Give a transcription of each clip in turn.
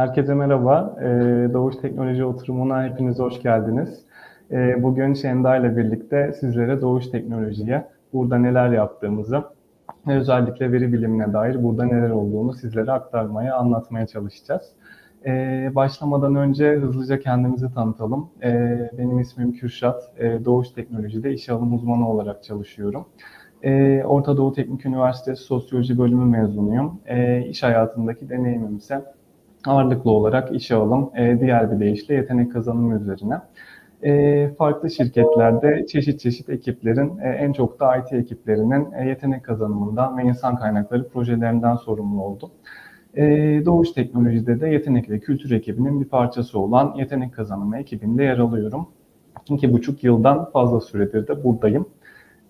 Herkese merhaba. Ee, Doğuş Teknoloji Oturumu'na hepiniz hoş geldiniz. Ee, bugün Şenda ile birlikte sizlere Doğuş Teknoloji'ye burada neler yaptığımızı ve özellikle veri bilimine dair burada neler olduğunu sizlere aktarmaya, anlatmaya çalışacağız. Ee, başlamadan önce hızlıca kendimizi tanıtalım. Benim ismim Kürşat. Doğuş Teknoloji'de iş alım uzmanı olarak çalışıyorum. Ee, Orta Doğu Teknik Üniversitesi Sosyoloji Bölümü mezunuyum. Ee, iş hayatındaki deneyimim ise ağırlıklı olarak işe alım, e, diğer bir deyişle yetenek kazanımı üzerine. E, farklı şirketlerde çeşit çeşit ekiplerin, e, en çok da IT ekiplerinin e, yetenek kazanımından ve insan kaynakları projelerinden sorumlu oldum. E, Doğuş Teknoloji'de de yetenek ve kültür ekibinin bir parçası olan yetenek kazanımı ekibinde yer alıyorum. İki buçuk yıldan fazla süredir de buradayım.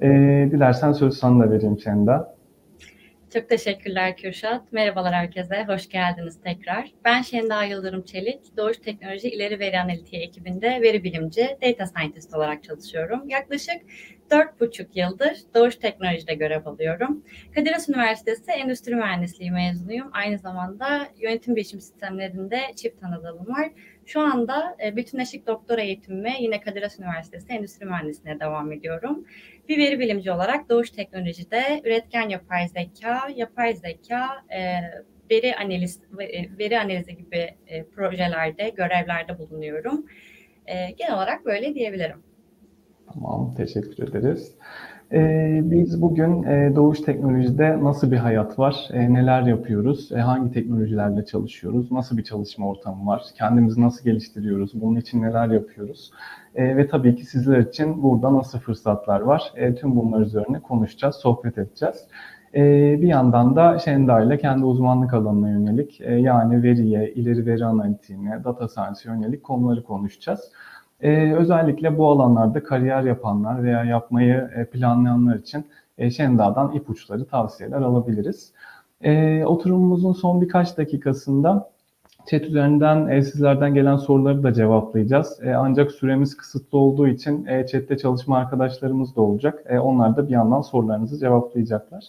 E, dilersen söz sana da vereyim Şenda. Çok teşekkürler Kürşat. Merhabalar herkese, hoş geldiniz tekrar. Ben Şenda Yıldırım Çelik, Doğuş Teknoloji İleri Veri Analitiği ekibinde veri bilimci, data scientist olarak çalışıyorum. Yaklaşık dört buçuk yıldır Doğuş Teknoloji'de görev alıyorum. Kadir Has Üniversitesi Endüstri Mühendisliği mezunuyum. Aynı zamanda yönetim bilişim sistemlerinde çift anadalım var. Şu anda e, bütünleşik doktora eğitimime yine Kadir Has Üniversitesi Endüstri Mühendisliğine devam ediyorum. Bir veri bilimci olarak Doğuş Teknoloji'de üretken yapay zeka, yapay zeka, e, veri analiz e, veri analizi gibi projelerde, görevlerde bulunuyorum. Genel olarak böyle diyebilirim. Tamam, teşekkür ederiz. Ee, biz bugün e, Doğuş Teknoloji'de nasıl bir hayat var, e, neler yapıyoruz, e, hangi teknolojilerle çalışıyoruz, nasıl bir çalışma ortamı var, kendimizi nasıl geliştiriyoruz, bunun için neler yapıyoruz e, ve tabii ki sizler için burada nasıl fırsatlar var, e, tüm bunlar üzerine konuşacağız, sohbet edeceğiz. E, bir yandan da Şenda ile kendi uzmanlık alanına yönelik, e, yani veriye, ileri veri analitiğine, data science'e yönelik konuları konuşacağız. Ee, özellikle bu alanlarda kariyer yapanlar veya yapmayı e, planlayanlar için e, Şenda'dan ipuçları, tavsiyeler alabiliriz. E, oturumumuzun son birkaç dakikasında chat üzerinden e, sizlerden gelen soruları da cevaplayacağız. E, ancak süremiz kısıtlı olduğu için e, chatte çalışma arkadaşlarımız da olacak. E, onlar da bir yandan sorularınızı cevaplayacaklar.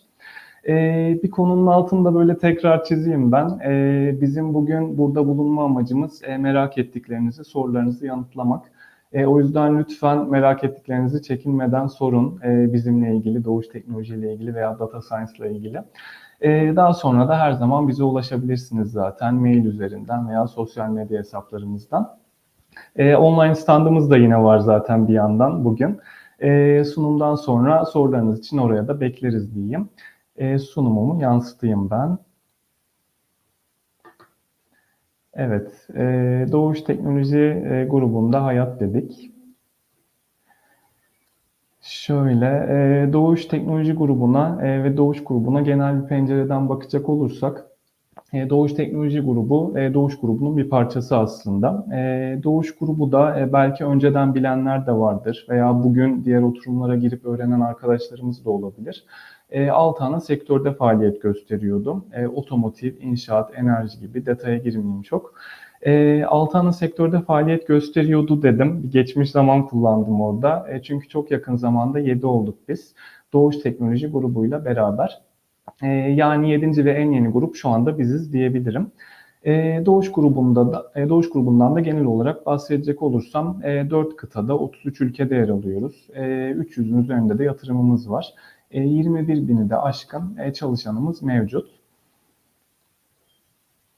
Ee, bir konunun altında böyle tekrar çizeyim ben. Ee, bizim bugün burada bulunma amacımız e, merak ettiklerinizi, sorularınızı yanıtlamak. E, o yüzden lütfen merak ettiklerinizi çekinmeden sorun e, bizimle ilgili, doğuş teknolojiyle ilgili veya data science ile ilgili. E, daha sonra da her zaman bize ulaşabilirsiniz zaten mail üzerinden veya sosyal medya hesaplarımızdan. E, online standımız da yine var zaten bir yandan bugün. E, sunumdan sonra sorularınız için oraya da bekleriz diyeyim. E, sunumumu yansıtayım ben. Evet, e, Doğuş Teknoloji e, grubunda hayat dedik. Şöyle, e, Doğuş Teknoloji grubuna e, ve Doğuş grubuna genel bir pencereden bakacak olursak, e, Doğuş Teknoloji grubu, e, Doğuş grubunun bir parçası aslında. E, Doğuş grubu da e, belki önceden bilenler de vardır veya bugün diğer oturumlara girip öğrenen arkadaşlarımız da olabilir e, 6 ana sektörde faaliyet gösteriyordu. E, otomotiv, inşaat, enerji gibi detaya girmeyeyim çok. E, 6 ana sektörde faaliyet gösteriyordu dedim. Geçmiş zaman kullandım orada. E, çünkü çok yakın zamanda 7 olduk biz. Doğuş Teknoloji grubuyla beraber. E, yani 7. ve en yeni grup şu anda biziz diyebilirim. E, Doğuş grubunda da e, Doğuş grubundan da genel olarak bahsedecek olursam e, 4 kıtada 33 ülkede yer alıyoruz. E, 300'ün üzerinde de yatırımımız var. 21 e, bini de aşkın e, çalışanımız mevcut.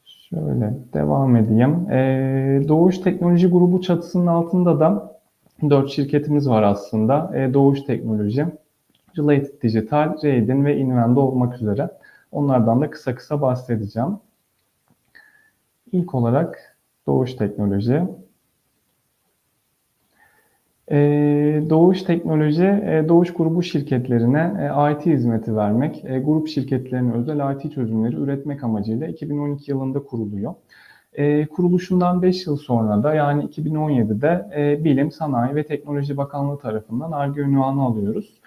Şöyle devam edeyim. E, Doğuş Teknoloji Grubu çatısının altında da 4 şirketimiz var aslında. Doğuş Teknoloji, Related Digital, Raiden ve Invendo olmak üzere. Onlardan da kısa kısa bahsedeceğim. İlk olarak Doğuş Teknoloji. Ee, Doğuş Teknoloji, e, Doğuş Grubu şirketlerine e, IT hizmeti vermek, e, grup şirketlerine özel IT çözümleri üretmek amacıyla 2012 yılında kuruluyor. Kuruluşundan 5 yıl sonra da yani 2017'de Bilim, Sanayi ve Teknoloji Bakanlığı tarafından ARGE ünvanı alıyoruz.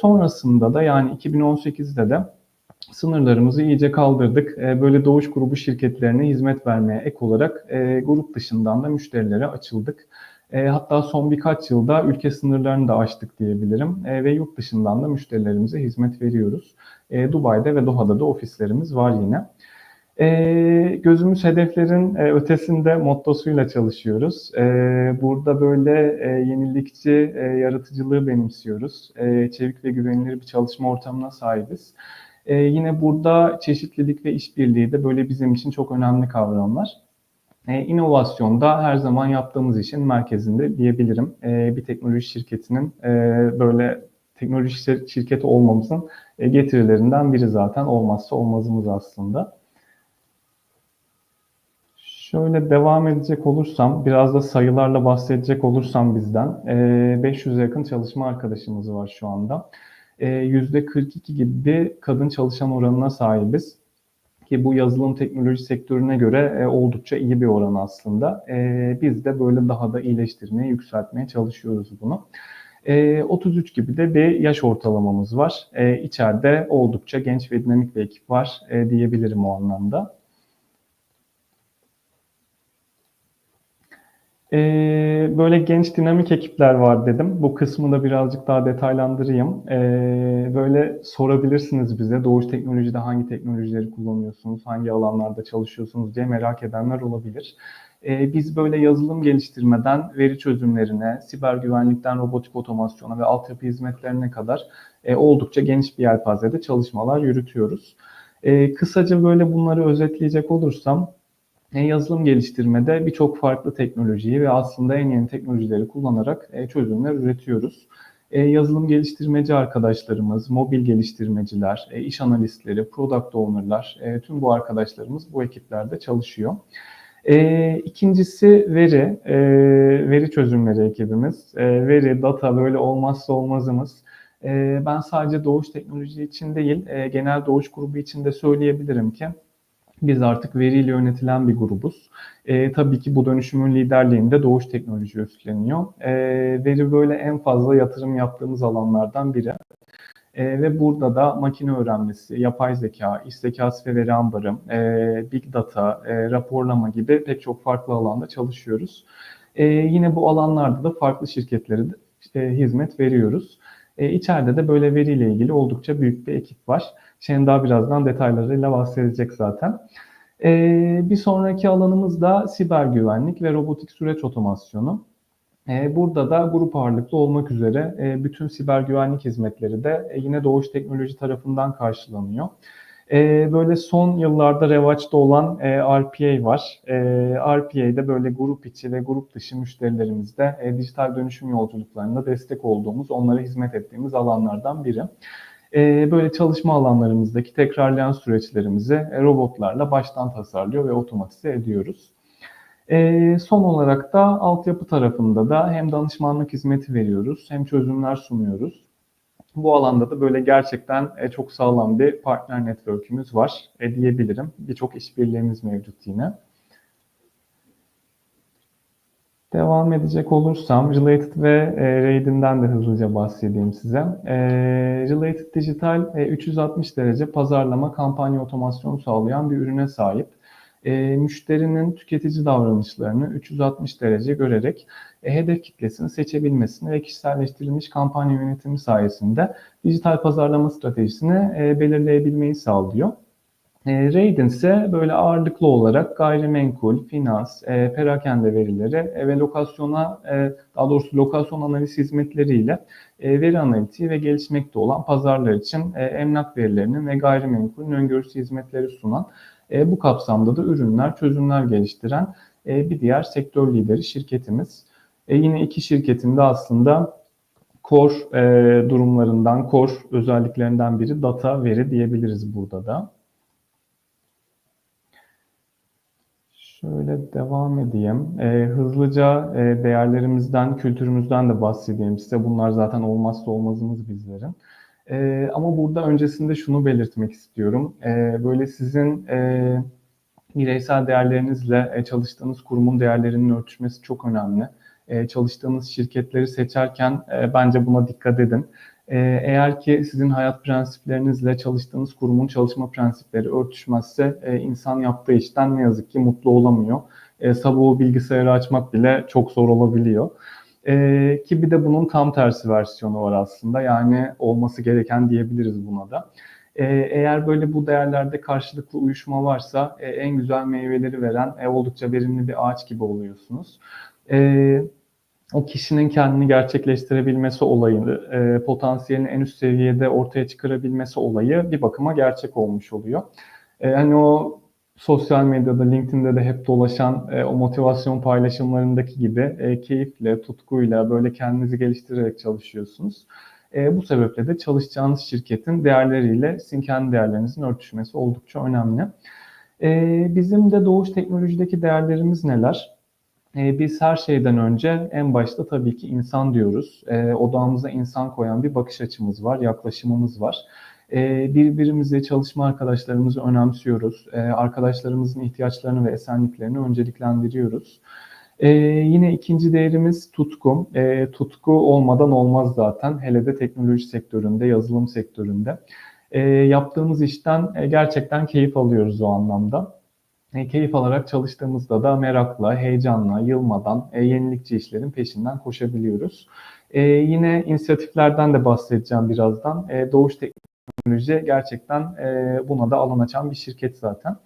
Sonrasında da yani 2018'de de sınırlarımızı iyice kaldırdık. Böyle Doğuş Grubu şirketlerine hizmet vermeye ek olarak grup dışından da müşterilere açıldık. E, hatta son birkaç yılda ülke sınırlarını da aştık diyebilirim e, ve yurt dışından da müşterilerimize hizmet veriyoruz. E, Dubai'de ve Doha'da da ofislerimiz var yine. Ee, gözümüz hedeflerin e, ötesinde mottosuyla çalışıyoruz. Ee, burada böyle e, yenilikçi e, yaratıcılığı benimsiyoruz. E, çevik ve güvenilir bir çalışma ortamına sahibiz. E, yine burada çeşitlilik ve işbirliği de böyle bizim için çok önemli kavramlar. E, inovasyon da her zaman yaptığımız işin merkezinde diyebilirim. E, bir teknoloji şirketinin e, böyle teknoloji şir- şirketi olmamızın e, getirilerinden biri zaten olmazsa olmazımız aslında. Şöyle devam edecek olursam, biraz da sayılarla bahsedecek olursam bizden, e, 500'e yakın çalışma arkadaşımız var şu anda. E, %42 gibi bir kadın çalışan oranına sahibiz. Ki bu yazılım teknoloji sektörüne göre e, oldukça iyi bir oran aslında. E, biz de böyle daha da iyileştirmeye, yükseltmeye çalışıyoruz bunu. E, 33 gibi de bir yaş ortalamamız var. E, içeride oldukça genç ve dinamik bir ekip var e, diyebilirim o anlamda. Ee, böyle genç dinamik ekipler var dedim. Bu kısmı da birazcık daha detaylandırayım. Ee, böyle sorabilirsiniz bize Doğuş Teknoloji'de hangi teknolojileri kullanıyorsunuz, hangi alanlarda çalışıyorsunuz diye merak edenler olabilir. Ee, biz böyle yazılım geliştirmeden veri çözümlerine, siber güvenlikten robotik otomasyona ve altyapı hizmetlerine kadar e, oldukça geniş bir yelpazede çalışmalar yürütüyoruz. Ee, kısaca böyle bunları özetleyecek olursam, e, yazılım geliştirmede birçok farklı teknolojiyi ve aslında en yeni teknolojileri kullanarak e, çözümler üretiyoruz. E, yazılım geliştirmeci arkadaşlarımız, mobil geliştirmeciler, e, iş analistleri, product owner'lar, e, tüm bu arkadaşlarımız bu ekiplerde çalışıyor. E, ikincisi veri, e, veri çözümleri ekibimiz. E, veri, data böyle olmazsa olmazımız. E, ben sadece Doğuş Teknoloji için değil, e, genel Doğuş grubu için de söyleyebilirim ki biz artık veriyle yönetilen bir grubuz. E, tabii ki bu dönüşümün liderliğinde Doğuş Teknoloji üstleniyor. E, veri böyle en fazla yatırım yaptığımız alanlardan biri. E, ve burada da makine öğrenmesi, yapay zeka, iş ve veri ambarı, e, big data, e, raporlama gibi pek çok farklı alanda çalışıyoruz. E, yine bu alanlarda da farklı şirketlere de, işte, hizmet veriyoruz. E, içeride de böyle veriyle ilgili oldukça büyük bir ekip var. Şenda birazdan detaylarıyla bahsedecek zaten. Ee, bir sonraki alanımız da siber güvenlik ve robotik süreç otomasyonu. Ee, burada da grup ağırlıklı olmak üzere e, bütün siber güvenlik hizmetleri de e, yine Doğuş Teknoloji tarafından karşılanıyor. E, böyle son yıllarda revaçta olan e, RPA var. E, RPA'de böyle grup içi ve grup dışı müşterilerimizde e, dijital dönüşüm yolculuklarında destek olduğumuz, onlara hizmet ettiğimiz alanlardan biri. E, böyle çalışma alanlarımızdaki tekrarlayan süreçlerimizi e, robotlarla baştan tasarlıyor ve otomatize ediyoruz. E, son olarak da altyapı tarafında da hem danışmanlık hizmeti veriyoruz hem çözümler sunuyoruz. Bu alanda da böyle gerçekten e, çok sağlam bir partner network'ümüz var e, diyebilirim. Birçok işbirliğimiz mevcut yine. Devam edecek olursam Related ve e, Raid'imden de hızlıca bahsedeyim size. E, Related Digital e, 360 derece pazarlama kampanya otomasyonu sağlayan bir ürüne sahip. E, müşterinin tüketici davranışlarını 360 derece görerek e, hedef kitlesini seçebilmesini ve kişiselleştirilmiş kampanya yönetimi sayesinde dijital pazarlama stratejisini e, belirleyebilmeyi sağlıyor. E, Raiden ise böyle ağırlıklı olarak gayrimenkul, finans, e, perakende verileri e, ve lokasyona, e, daha doğrusu lokasyon analiz hizmetleriyle e, veri analitiği ve gelişmekte olan pazarlar için e, emlak verilerinin ve gayrimenkulün öngörüsü hizmetleri sunan e, bu kapsamda da ürünler, çözümler geliştiren e, bir diğer sektör lideri şirketimiz. E, yine iki şirketin de aslında core e, durumlarından, core özelliklerinden biri data, veri diyebiliriz burada da. Şöyle devam edeyim. E, hızlıca e, değerlerimizden, kültürümüzden de bahsedeyim size. Bunlar zaten olmazsa olmazımız bizlerin. E, ama burada öncesinde şunu belirtmek istiyorum. E, böyle sizin e, bireysel değerlerinizle e, çalıştığınız kurumun değerlerinin örtüşmesi çok önemli. E, çalıştığınız şirketleri seçerken e, bence buna dikkat edin. E, eğer ki sizin hayat prensiplerinizle çalıştığınız kurumun çalışma prensipleri örtüşmezse e, insan yaptığı işten ne yazık ki mutlu olamıyor. E, sabah o bilgisayarı açmak bile çok zor olabiliyor. E, ki bir de bunun tam tersi versiyonu var aslında. Yani olması gereken diyebiliriz buna da. Eğer böyle bu değerlerde karşılıklı uyuşma varsa en güzel meyveleri veren oldukça verimli bir ağaç gibi oluyorsunuz. E, o kişinin kendini gerçekleştirebilmesi olayı, e, potansiyelini en üst seviyede ortaya çıkarabilmesi olayı bir bakıma gerçek olmuş oluyor. E, hani o sosyal medyada, LinkedIn'de de hep dolaşan e, o motivasyon paylaşımlarındaki gibi e, keyifle, tutkuyla böyle kendinizi geliştirerek çalışıyorsunuz. E, bu sebeple de çalışacağınız şirketin değerleriyle sizin kendi değerlerinizin örtüşmesi oldukça önemli. E, bizim de Doğuş Teknoloji'deki değerlerimiz neler? E, biz her şeyden önce en başta tabii ki insan diyoruz. E, odağımıza insan koyan bir bakış açımız var, yaklaşımımız var. E, birbirimizi, çalışma arkadaşlarımızı önemsiyoruz. E, arkadaşlarımızın ihtiyaçlarını ve esenliklerini önceliklendiriyoruz. E, yine ikinci değerimiz tutku. E, tutku olmadan olmaz zaten. Hele de teknoloji sektöründe, yazılım sektöründe. E, yaptığımız işten e, gerçekten keyif alıyoruz o anlamda. E, keyif alarak çalıştığımızda da merakla, heyecanla, yılmadan e, yenilikçi işlerin peşinden koşabiliyoruz. E, yine inisiyatiflerden de bahsedeceğim birazdan. E, Doğuş Teknoloji gerçekten e, buna da alan açan bir şirket zaten.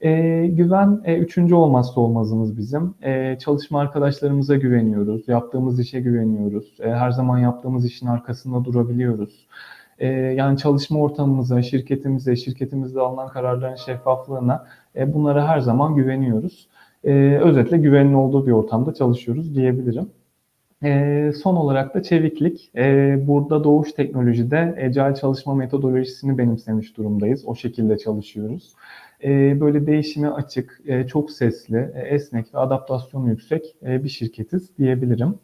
E, güven e, üçüncü olmazsa olmazımız bizim. E, çalışma arkadaşlarımıza güveniyoruz, yaptığımız işe güveniyoruz, e, her zaman yaptığımız işin arkasında durabiliyoruz. E, yani çalışma ortamımıza, şirketimize, şirketimizde alınan kararların şeffaflığına e, bunlara her zaman güveniyoruz. E, özetle güvenin olduğu bir ortamda çalışıyoruz diyebilirim. E, son olarak da çeviklik. Burada Doğuş Teknoloji'de Agile çalışma metodolojisini benimsemiş durumdayız. O şekilde çalışıyoruz. Böyle değişime açık, e, çok sesli, e, esnek ve adaptasyonu yüksek bir şirketiz diyebilirim.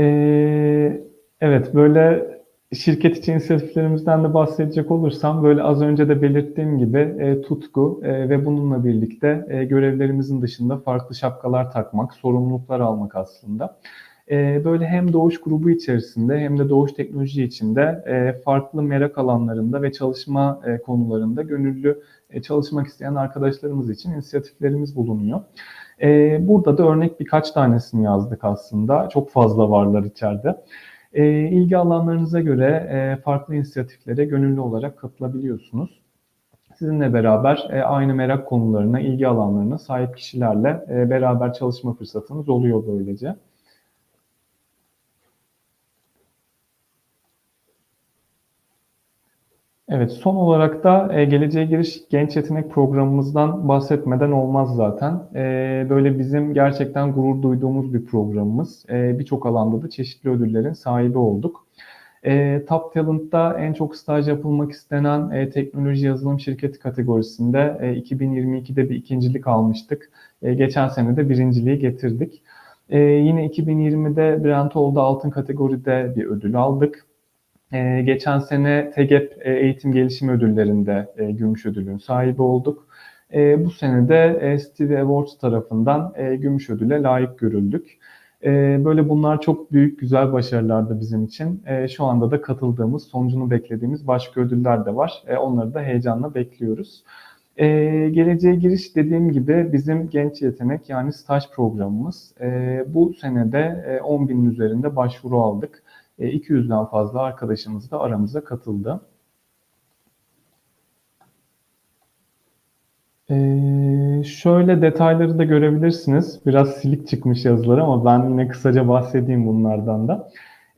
E, evet, böyle şirket içi inisiyatiflerimizden de bahsedecek olursam böyle az önce de belirttiğim gibi e, tutku e, ve bununla birlikte e, görevlerimizin dışında farklı şapkalar takmak, sorumluluklar almak aslında. E, böyle hem Doğuş grubu içerisinde hem de Doğuş teknoloji içinde e, farklı merak alanlarında ve çalışma e, konularında gönüllü e, çalışmak isteyen arkadaşlarımız için inisiyatiflerimiz bulunuyor. E, burada da örnek birkaç tanesini yazdık aslında. Çok fazla varlar içeride. E, ilgi alanlarınıza göre e, farklı inisiyatiflere gönüllü olarak katılabiliyorsunuz. Sizinle beraber e, aynı merak konularına, ilgi alanlarına sahip kişilerle e, beraber çalışma fırsatınız oluyor böylece. Evet, son olarak da e, Geleceğe Giriş Genç Yetenek Programımızdan bahsetmeden olmaz zaten. E, böyle bizim gerçekten gurur duyduğumuz bir programımız. E, Birçok alanda da çeşitli ödüllerin sahibi olduk. E, Top Talent'ta en çok staj yapılmak istenen teknoloji yazılım şirketi kategorisinde e, 2022'de bir ikincilik almıştık. Geçen sene de birinciliği getirdik. E, yine 2020'de Brentol'da altın kategoride bir ödül aldık. Ee, geçen sene TEGEP e, Eğitim Gelişim Ödülleri'nde e, gümüş ödülün sahibi olduk. E, bu sene de e, Stevie Awards tarafından e, gümüş ödüle layık görüldük. E, böyle bunlar çok büyük, güzel başarılardı bizim için. E, şu anda da katıldığımız, sonucunu beklediğimiz başka ödüller de var. E, onları da heyecanla bekliyoruz. E, geleceğe giriş dediğim gibi bizim genç yetenek yani staj programımız. E, bu senede e, 10 binin üzerinde başvuru aldık. 200'den fazla arkadaşımız da aramıza katıldı. Ee, şöyle detayları da görebilirsiniz. Biraz silik çıkmış yazılar ama ben yine kısaca bahsedeyim bunlardan da.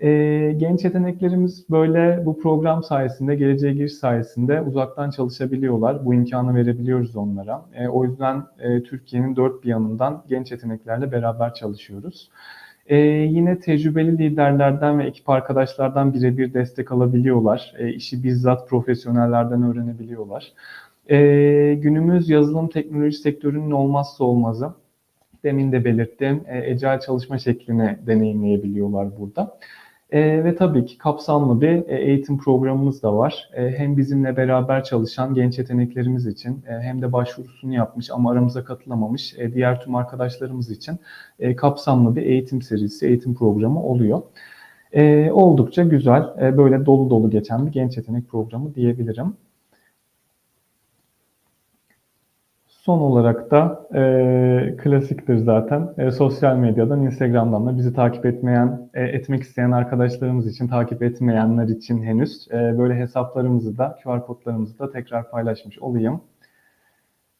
Ee, genç yeteneklerimiz böyle bu program sayesinde, geleceğe giriş sayesinde uzaktan çalışabiliyorlar. Bu imkanı verebiliyoruz onlara. Ee, o yüzden e, Türkiye'nin dört bir yanından genç yeteneklerle beraber çalışıyoruz. Ee, yine tecrübeli liderlerden ve ekip arkadaşlardan birebir destek alabiliyorlar. Ee, işi bizzat profesyonellerden öğrenebiliyorlar. Ee, günümüz yazılım teknoloji sektörünün olmazsa olmazı. Demin de belirttiğim e, Agile çalışma şeklini deneyimleyebiliyorlar burada. E, ve tabii ki kapsamlı bir e, eğitim programımız da var. E, hem bizimle beraber çalışan genç yeteneklerimiz için e, hem de başvurusunu yapmış ama aramıza katılamamış e, diğer tüm arkadaşlarımız için e, kapsamlı bir eğitim serisi, eğitim programı oluyor. E, oldukça güzel, e, böyle dolu dolu geçen bir genç yetenek programı diyebilirim. Son olarak da e, klasiktir zaten. E, sosyal medyadan, Instagram'dan da bizi takip etmeyen, e, etmek isteyen arkadaşlarımız için, takip etmeyenler için henüz e, böyle hesaplarımızı da, QR kodlarımızı da tekrar paylaşmış olayım.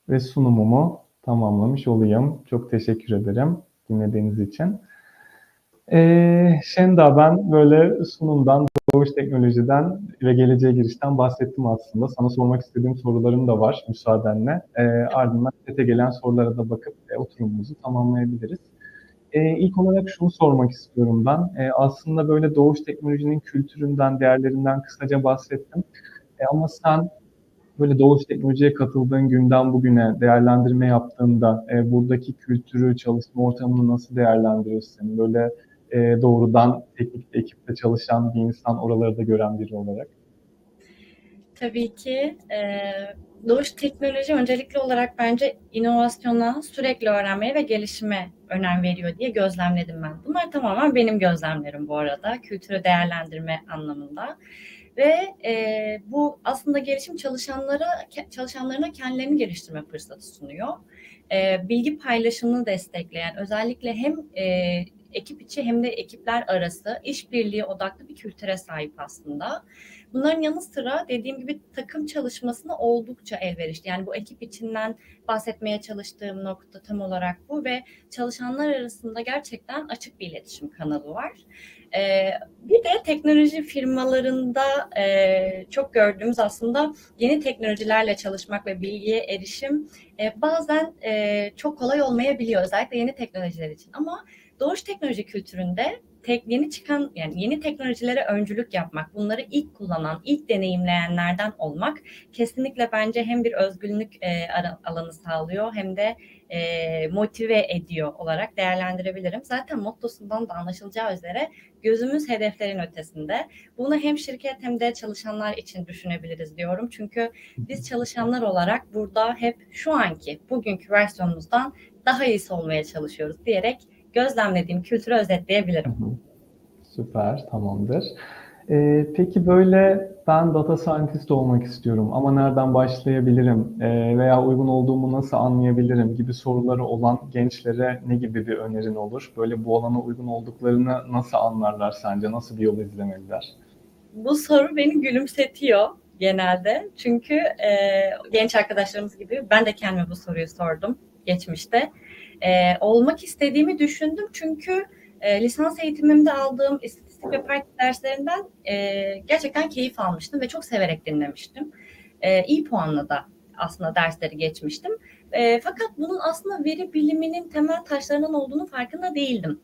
Ve sunumumu tamamlamış olayım. Çok teşekkür ederim dinlediğiniz için. E, Şenda ben böyle sunumdan, doğuş teknolojiden ve geleceğe girişten bahsettim aslında. Sana sormak istediğim sorularım da var müsaadenle. E, ardından sete gelen sorulara da bakıp e, oturumumuzu tamamlayabiliriz. E, ilk olarak şunu sormak istiyorum ben. E, aslında böyle doğuş teknolojinin kültüründen, değerlerinden kısaca bahsettim. E, ama sen böyle doğuş teknolojiye katıldığın günden bugüne değerlendirme yaptığında e, buradaki kültürü, çalışma ortamını nasıl değerlendiriyorsun? Böyle e, doğrudan teknik ekipte çalışan bir insan, oraları da gören biri olarak. Tabii ki. E, doğuş teknoloji öncelikli olarak bence inovasyona, sürekli öğrenmeye ve gelişime önem veriyor diye gözlemledim ben. Bunlar tamamen benim gözlemlerim bu arada, kültürü değerlendirme anlamında. Ve e, bu aslında gelişim çalışanlara çalışanlarına kendilerini geliştirme fırsatı sunuyor. E, bilgi paylaşımını destekleyen, özellikle hem e, ekip içi hem de ekipler arası işbirliği odaklı bir kültüre sahip aslında. Bunların yanı sıra dediğim gibi takım çalışmasına oldukça elverişli. Yani bu ekip içinden bahsetmeye çalıştığım nokta tam olarak bu ve çalışanlar arasında gerçekten açık bir iletişim kanalı var. Ee, bir de teknoloji firmalarında e, çok gördüğümüz aslında yeni teknolojilerle çalışmak ve bilgiye erişim e, bazen e, çok kolay olmayabiliyor özellikle yeni teknolojiler için ama doğuş teknoloji kültüründe tek, yeni çıkan yani yeni teknolojilere öncülük yapmak, bunları ilk kullanan, ilk deneyimleyenlerden olmak kesinlikle bence hem bir özgürlük e, alanı sağlıyor hem de e, motive ediyor olarak değerlendirebilirim. Zaten mottosundan da anlaşılacağı üzere gözümüz hedeflerin ötesinde. Bunu hem şirket hem de çalışanlar için düşünebiliriz diyorum. Çünkü biz çalışanlar olarak burada hep şu anki, bugünkü versiyonumuzdan daha iyisi olmaya çalışıyoruz diyerek gözlemlediğim kültürü özetleyebilirim. Süper, tamamdır. Ee, peki böyle ben data scientist olmak istiyorum ama nereden başlayabilirim ee, veya uygun olduğumu nasıl anlayabilirim gibi soruları olan gençlere ne gibi bir önerin olur? Böyle bu alana uygun olduklarını nasıl anlarlar sence? Nasıl bir yol izlemeliler? Bu soru beni gülümsetiyor genelde. Çünkü e, genç arkadaşlarımız gibi ben de kendime bu soruyu sordum geçmişte e, olmak istediğimi düşündüm. Çünkü e, lisans eğitimimde aldığım istatistik ve Python derslerinden e, gerçekten keyif almıştım ve çok severek dinlemiştim. E, iyi puanla da aslında dersleri geçmiştim. E, fakat bunun aslında veri biliminin temel taşlarının olduğunu farkında değildim.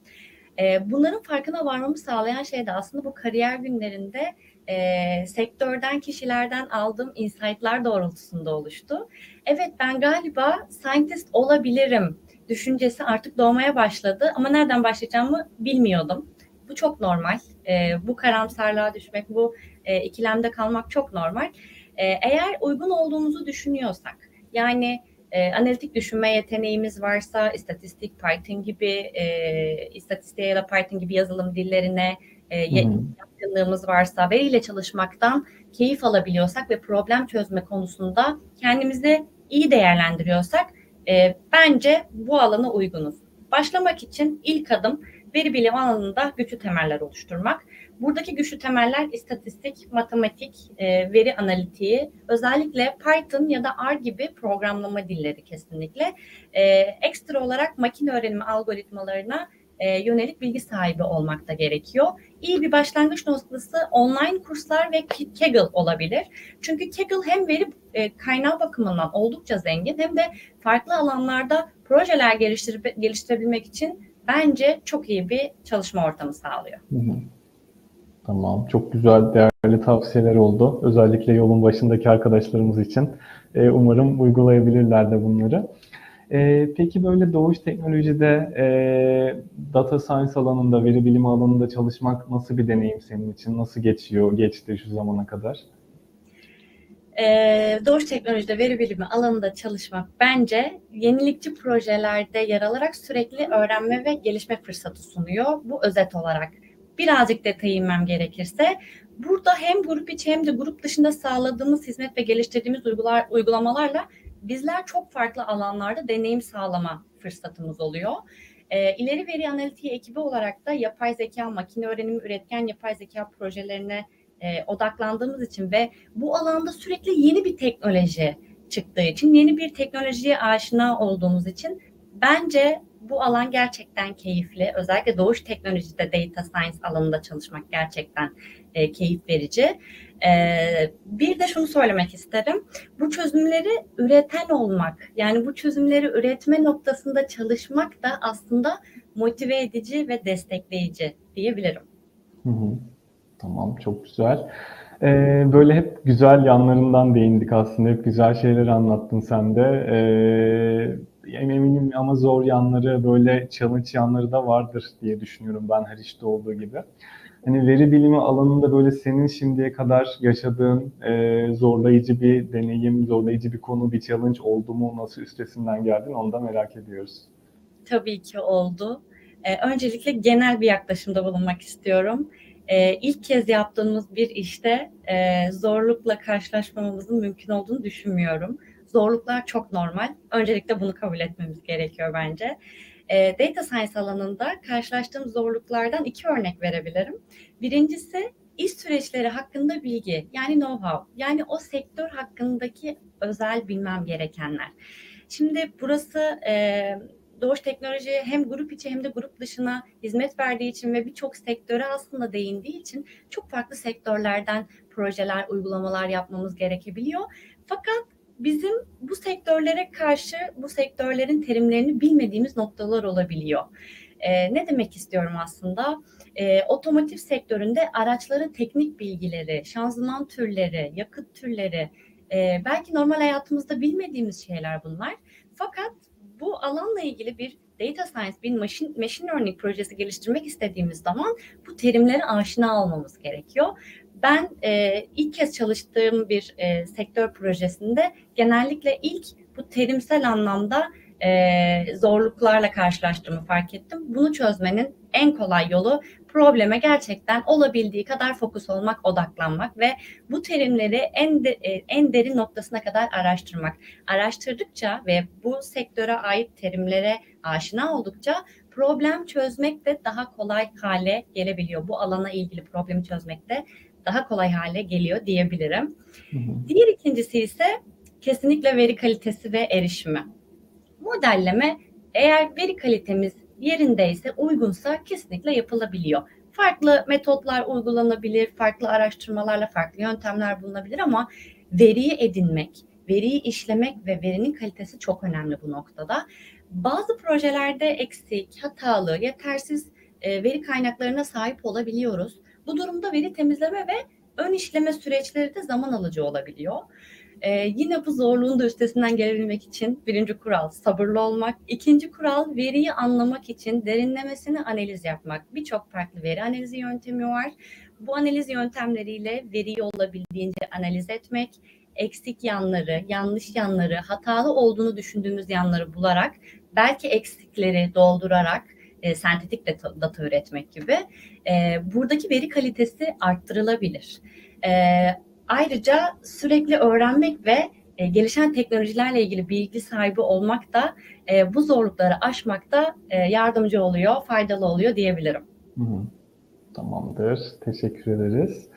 E, bunların farkına varmamı sağlayan şey de aslında bu kariyer günlerinde e, sektörden kişilerden aldığım insight'lar doğrultusunda oluştu. Evet ben galiba scientist olabilirim düşüncesi artık doğmaya başladı ama nereden başlayacağımı bilmiyordum. Bu çok normal. E, bu karamsarlığa düşmek, bu e, ikilemde kalmak çok normal. E, eğer uygun olduğumuzu düşünüyorsak, yani e, analitik düşünme yeteneğimiz varsa, istatistik, Python gibi, e, istatistiğe ya da Python gibi yazılım dillerine e, yatkınlığımız varsa, veriyle çalışmaktan keyif alabiliyorsak ve problem çözme konusunda kendimizi iyi değerlendiriyorsak e, bence bu alana uygunuz. Başlamak için ilk adım veri bilim alanında güçlü temeller oluşturmak. Buradaki güçlü temeller istatistik, matematik, e, veri analitiği, özellikle Python ya da R gibi programlama dilleri kesinlikle. E, ekstra olarak makine öğrenimi algoritmalarına e, yönelik bilgi sahibi olmak da gerekiyor. İyi bir başlangıç noktası online kurslar ve Kaggle olabilir. Çünkü Kaggle hem veri e, kaynağı bakımından oldukça zengin hem de farklı alanlarda projeler geliştirip, geliştirebilmek için bence çok iyi bir çalışma ortamı sağlıyor. Tamam, çok güzel, değerli tavsiyeler oldu. Özellikle yolun başındaki arkadaşlarımız için. E, umarım uygulayabilirler de bunları. E, peki böyle doğuş teknolojide e, data science alanında, veri bilimi alanında çalışmak nasıl bir deneyim senin için? Nasıl geçiyor, geçti şu zamana kadar? Ee, doğuş teknolojide veri bilimi alanında çalışmak bence yenilikçi projelerde yer alarak sürekli öğrenme ve gelişme fırsatı sunuyor. Bu özet olarak. Birazcık detay inmem gerekirse burada hem grup içi hem de grup dışında sağladığımız hizmet ve geliştirdiğimiz uygular, uygulamalarla bizler çok farklı alanlarda deneyim sağlama fırsatımız oluyor. E, ileri veri analitiği ekibi olarak da yapay zeka, makine öğrenimi, üretken yapay zeka projelerine e, odaklandığımız için ve bu alanda sürekli yeni bir teknoloji çıktığı için, yeni bir teknolojiye aşina olduğumuz için bence bu alan gerçekten keyifli. Özellikle doğuş teknolojide data science alanında çalışmak gerçekten e, keyif verici. E, bir de şunu söylemek isterim. Bu çözümleri üreten olmak, yani bu çözümleri üretme noktasında çalışmak da aslında motive edici ve destekleyici diyebilirim. Hı hı. Tamam, çok güzel. Ee, böyle hep güzel yanlarından değindik aslında. Hep güzel şeyleri anlattın sen de. Ee, eminim ama zor yanları, böyle challenge yanları da vardır diye düşünüyorum ben her işte olduğu gibi. Hani veri bilimi alanında böyle senin şimdiye kadar yaşadığın e, zorlayıcı bir deneyim, zorlayıcı bir konu, bir challenge oldu mu? Nasıl üstesinden geldin? Onu da merak ediyoruz. Tabii ki oldu. Ee, öncelikle genel bir yaklaşımda bulunmak istiyorum. Ee, ilk kez yaptığımız bir işte e, zorlukla karşılaşmamamızın mümkün olduğunu düşünmüyorum. Zorluklar çok normal. Öncelikle bunu kabul etmemiz gerekiyor bence. E, data science alanında karşılaştığım zorluklardan iki örnek verebilirim. Birincisi iş süreçleri hakkında bilgi yani know-how yani o sektör hakkındaki özel bilmem gerekenler. Şimdi burası e, Doğuş Teknoloji hem grup içi hem de grup dışına hizmet verdiği için ve birçok sektöre aslında değindiği için çok farklı sektörlerden projeler, uygulamalar yapmamız gerekebiliyor. Fakat bizim bu sektörlere karşı bu sektörlerin terimlerini bilmediğimiz noktalar olabiliyor. E, ne demek istiyorum aslında? E, otomotiv sektöründe araçların teknik bilgileri, şanzıman türleri, yakıt türleri, e, belki normal hayatımızda bilmediğimiz şeyler bunlar. Fakat bu alanla ilgili bir data science, bir machine, machine learning projesi geliştirmek istediğimiz zaman bu terimlere aşina olmamız gerekiyor. Ben e, ilk kez çalıştığım bir e, sektör projesinde genellikle ilk bu terimsel anlamda e, zorluklarla karşılaştığımı fark ettim. Bunu çözmenin en kolay yolu probleme gerçekten olabildiği kadar fokus olmak, odaklanmak ve bu terimleri en de, e, en derin noktasına kadar araştırmak. Araştırdıkça ve bu sektöre ait terimlere aşina oldukça problem çözmek de daha kolay hale gelebiliyor. Bu alana ilgili problemi çözmek de daha kolay hale geliyor diyebilirim. Hı hı. Diğer ikincisi ise kesinlikle veri kalitesi ve erişimi. Modelleme eğer veri kalitemiz yerindeyse, uygunsa kesinlikle yapılabiliyor. Farklı metotlar uygulanabilir, farklı araştırmalarla farklı yöntemler bulunabilir ama veriyi edinmek, veriyi işlemek ve verinin kalitesi çok önemli bu noktada. Bazı projelerde eksik, hatalı, yetersiz e, veri kaynaklarına sahip olabiliyoruz. Bu durumda veri temizleme ve ön işleme süreçleri de zaman alıcı olabiliyor. Ee, yine bu zorluğun da üstesinden gelebilmek için birinci kural sabırlı olmak. İkinci kural veriyi anlamak için derinlemesine analiz yapmak. Birçok farklı veri analizi yöntemi var. Bu analiz yöntemleriyle veriyi olabildiğince analiz etmek, eksik yanları, yanlış yanları, hatalı olduğunu düşündüğümüz yanları bularak, belki eksikleri doldurarak e, sentetik data, data üretmek gibi e, buradaki veri kalitesi arttırılabilir. E, ayrıca sürekli öğrenmek ve e, gelişen teknolojilerle ilgili bilgi sahibi olmak da e, bu zorlukları aşmakta e, yardımcı oluyor, faydalı oluyor diyebilirim. Hı hı. Tamamdır, teşekkür ederiz.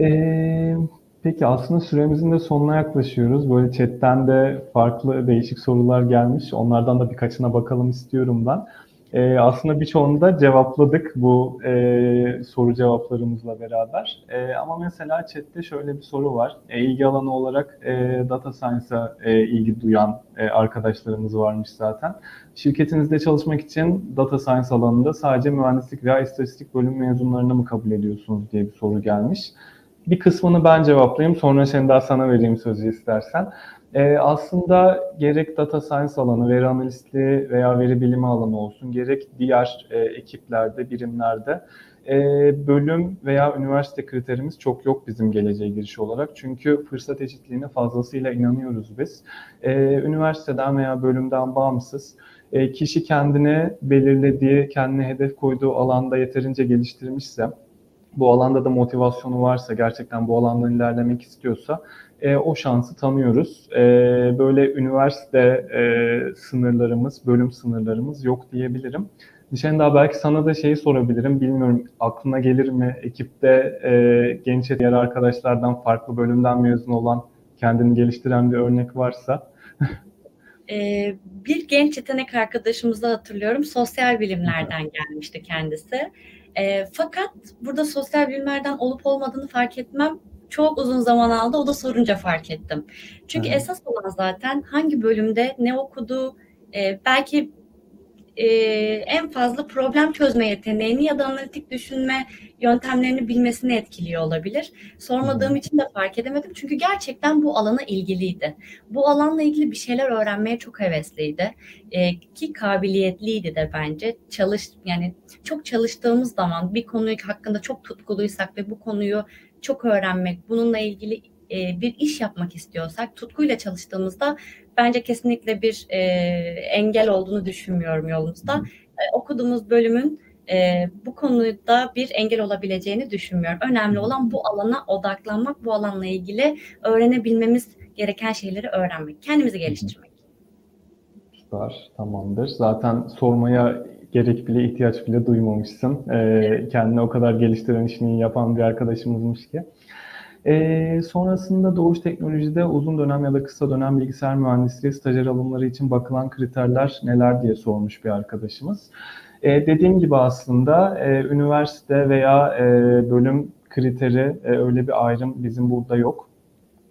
Ee, peki aslında süremizin de sonuna yaklaşıyoruz. Böyle chatten de farklı değişik sorular gelmiş. Onlardan da birkaçına bakalım istiyorum ben. E, aslında birçoğunu da cevapladık bu e, soru cevaplarımızla beraber. E, ama mesela chatte şöyle bir soru var. E, ilgi alanı olarak e, data science'a e, ilgi duyan e, arkadaşlarımız varmış zaten. Şirketinizde çalışmak için data science alanında sadece mühendislik veya istatistik bölüm mezunlarını mı kabul ediyorsunuz diye bir soru gelmiş. Bir kısmını ben cevaplayayım, sonra sen daha sana vereyim sözü istersen. Ee, aslında gerek data science alanı, veri analistliği veya veri bilimi alanı olsun, gerek diğer e, ekiplerde, birimlerde e, bölüm veya üniversite kriterimiz çok yok bizim geleceğe giriş olarak. Çünkü fırsat eşitliğine fazlasıyla inanıyoruz biz. E, üniversiteden veya bölümden bağımsız e, kişi kendine belirlediği, kendine hedef koyduğu alanda yeterince geliştirmişse, bu alanda da motivasyonu varsa, gerçekten bu alandan ilerlemek istiyorsa e, o şansı tanıyoruz. E, böyle üniversite e, sınırlarımız, bölüm sınırlarımız yok diyebilirim. Nişanda belki sana da şeyi sorabilirim. Bilmiyorum aklına gelir mi ekipte e, genç diğer arkadaşlardan farklı bölümden mezun olan kendini geliştiren bir örnek varsa. Ee, bir genç yetenek arkadaşımızı hatırlıyorum. Sosyal bilimlerden gelmişti kendisi. Ee, fakat burada sosyal bilimlerden olup olmadığını fark etmem çok uzun zaman aldı. O da sorunca fark ettim. Çünkü Evet. esas olan zaten hangi bölümde ne okuduğu, e, belki e, en fazla problem çözme yeteneğini ya da analitik düşünme yöntemlerini bilmesini etkiliyor olabilir. Sormadığım Hı. için de fark edemedim. Çünkü gerçekten bu alana ilgiliydi. Bu alanla ilgili bir şeyler öğrenmeye çok hevesliydi. E, ki kabiliyetliydi de bence. Çalış yani çok çalıştığımız zaman bir konuyu hakkında çok tutkuluysak ve bu konuyu çok öğrenmek, bununla ilgili e, bir iş yapmak istiyorsak, tutkuyla çalıştığımızda bence kesinlikle bir e, engel olduğunu düşünmüyorum yolumuzda. E, okuduğumuz bölümün e, bu konuda bir engel olabileceğini düşünmüyorum. Önemli olan bu alana odaklanmak, bu alanla ilgili öğrenebilmemiz gereken şeyleri öğrenmek, kendimizi geliştirmek. Süper, tamamdır. Zaten sormaya gerek bile ihtiyaç bile duymamışsın. Ee, kendini o kadar geliştiren işini yapan bir arkadaşımızmış ki. Ee, sonrasında Doğuş Teknoloji'de uzun dönem ya da kısa dönem bilgisayar mühendisliği stajyer alımları için bakılan kriterler neler diye sormuş bir arkadaşımız. Ee, dediğim gibi aslında e, üniversite veya e, bölüm kriteri e, öyle bir ayrım bizim burada yok.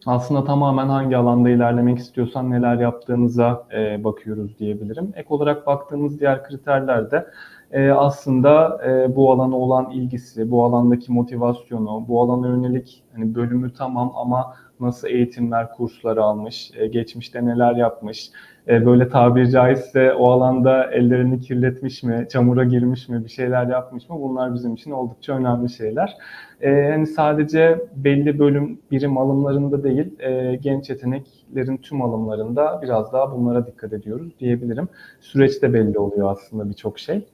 Aslında tamamen hangi alanda ilerlemek istiyorsan neler yaptığınıza e, bakıyoruz diyebilirim. Ek olarak baktığımız diğer kriterler de e, aslında e, bu alana olan ilgisi, bu alandaki motivasyonu, bu alana yönelik hani bölümü tamam ama nasıl eğitimler, kurslar almış, e, geçmişte neler yapmış, e, böyle tabiri caizse o alanda ellerini kirletmiş mi, çamura girmiş mi, bir şeyler yapmış mı? Bunlar bizim için oldukça önemli şeyler. E, hani sadece belli bölüm birim alımlarında değil, e, genç yeteneklerin tüm alımlarında biraz daha bunlara dikkat ediyoruz diyebilirim. Süreçte belli oluyor aslında birçok şey.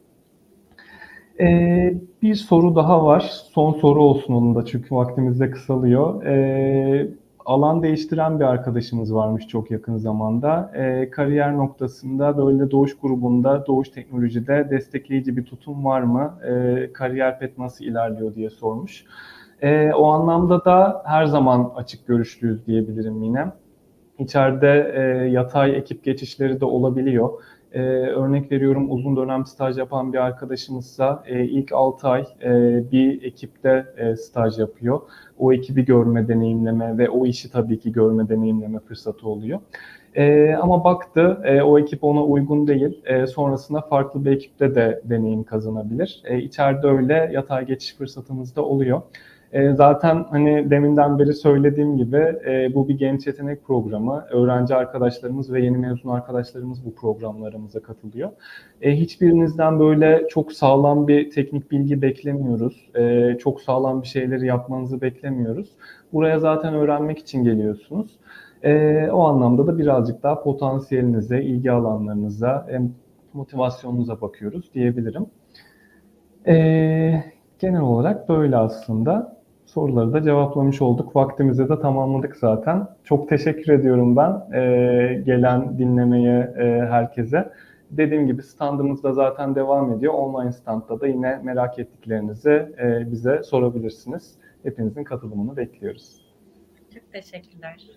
Ee, bir soru daha var. Son soru olsun onun da çünkü vaktimiz de kısalıyor. Ee, alan değiştiren bir arkadaşımız varmış çok yakın zamanda. Ee, kariyer noktasında böyle Doğuş grubunda, Doğuş Teknoloji'de destekleyici bir tutum var mı? Ee, kariyer pet nasıl ilerliyor diye sormuş. Ee, o anlamda da her zaman açık görüşlüyüz diyebilirim yine. İçeride e, yatay ekip geçişleri de olabiliyor. Ee, örnek veriyorum uzun dönem staj yapan bir arkadaşımızsa e, ilk 6 ay e, bir ekipte e, staj yapıyor. O ekibi görme, deneyimleme ve o işi tabii ki görme, deneyimleme fırsatı oluyor. E, ama baktı e, o ekip ona uygun değil. E, sonrasında farklı bir ekipte de deneyim kazanabilir. E, içeride öyle yatay geçiş fırsatımız da oluyor. E, zaten hani deminden beri söylediğim gibi e, bu bir genç yetenek programı. Öğrenci arkadaşlarımız ve yeni mezun arkadaşlarımız bu programlarımıza katılıyor. E, hiçbirinizden böyle çok sağlam bir teknik bilgi beklemiyoruz. E, çok sağlam bir şeyleri yapmanızı beklemiyoruz. Buraya zaten öğrenmek için geliyorsunuz. E, o anlamda da birazcık daha potansiyelinize, ilgi alanlarınıza, e, motivasyonunuza bakıyoruz diyebilirim. E, genel olarak böyle aslında. Soruları da cevaplamış olduk. Vaktimizi de tamamladık zaten. Çok teşekkür ediyorum ben e, gelen dinlemeye e, herkese. Dediğim gibi standımız da zaten devam ediyor. Online standta da yine merak ettiklerinizi e, bize sorabilirsiniz. Hepinizin katılımını bekliyoruz. Çok teşekkürler.